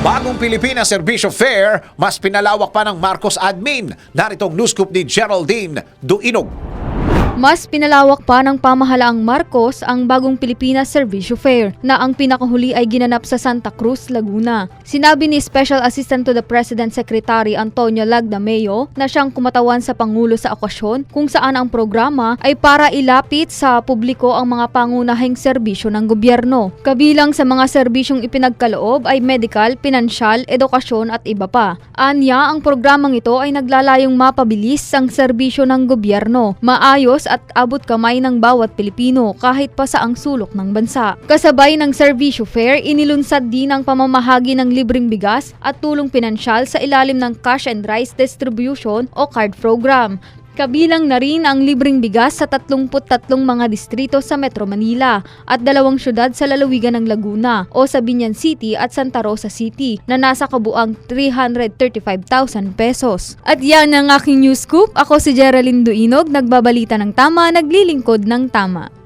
Bagong Pilipinas Servisyo Fair, mas pinalawak pa ng Marcos Admin. Naritong news scoop ni Geraldine Duinog. Mas pinalawak pa ng pamahalaang Marcos ang bagong Pilipinas Servisyo Fair na ang pinakahuli ay ginanap sa Santa Cruz, Laguna. Sinabi ni Special Assistant to the President Secretary Antonio Lagdameo na siyang kumatawan sa Pangulo sa okasyon kung saan ang programa ay para ilapit sa publiko ang mga pangunahing serbisyo ng gobyerno. Kabilang sa mga serbisyong ipinagkaloob ay medical, pinansyal, edukasyon at iba pa. Anya, ang programang ito ay naglalayong mapabilis ang serbisyo ng gobyerno, maayos at abot kamay ng bawat Pilipino kahit pa sa ang sulok ng bansa. Kasabay ng Servisyo Fair, inilunsad din ang pamamahagi ng libreng bigas at tulong pinansyal sa ilalim ng Cash and Rice Distribution o CARD program. Kabilang na rin ang libreng bigas sa 33 mga distrito sa Metro Manila at dalawang syudad sa lalawigan ng Laguna o sa Binyan City at Santa Rosa City na nasa kabuang 335,000 pesos. At yan ang aking news scoop. Ako si Geraldine Duinog, nagbabalita ng tama, naglilingkod ng tama.